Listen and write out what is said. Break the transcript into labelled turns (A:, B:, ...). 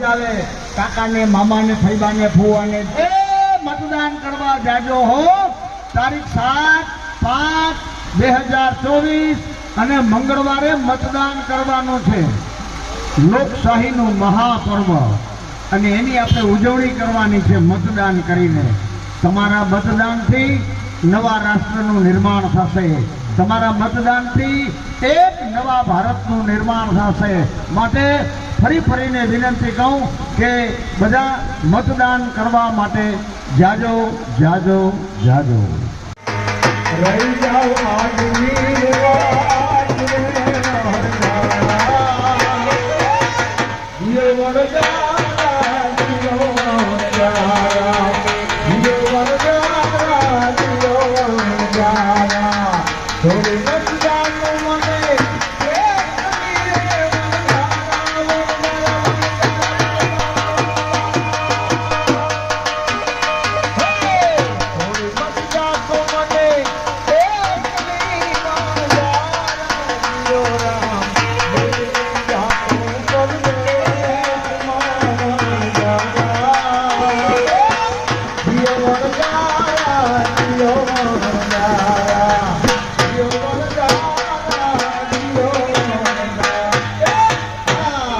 A: ચાલે, કાકાને, મામાને, ફૈબાને ફુવાને એ મતદાન કરવા જાજો હો. તારીખ સાત પાંચ બે હજાર ચોવીસ અને મંગળવારે મતદાન કરવાનું છે. લોકશાહીનું મહાપર્વ. અને એની આપણે ઉજવણી કરવાની છે મતદાન કરીને. તમારા મતદાનથી નવા રાષ્ટ્રનું નિર્માણ થશે. તમારા મતદાનથી એક નવા ભારતનું નિર્માણ થશે. માટે ફરી ફરીને વિનંતી કહું કે બધા મતદાન કરવા માટે જાજો જાજો જાજો. રહી જાઓ રે Oh.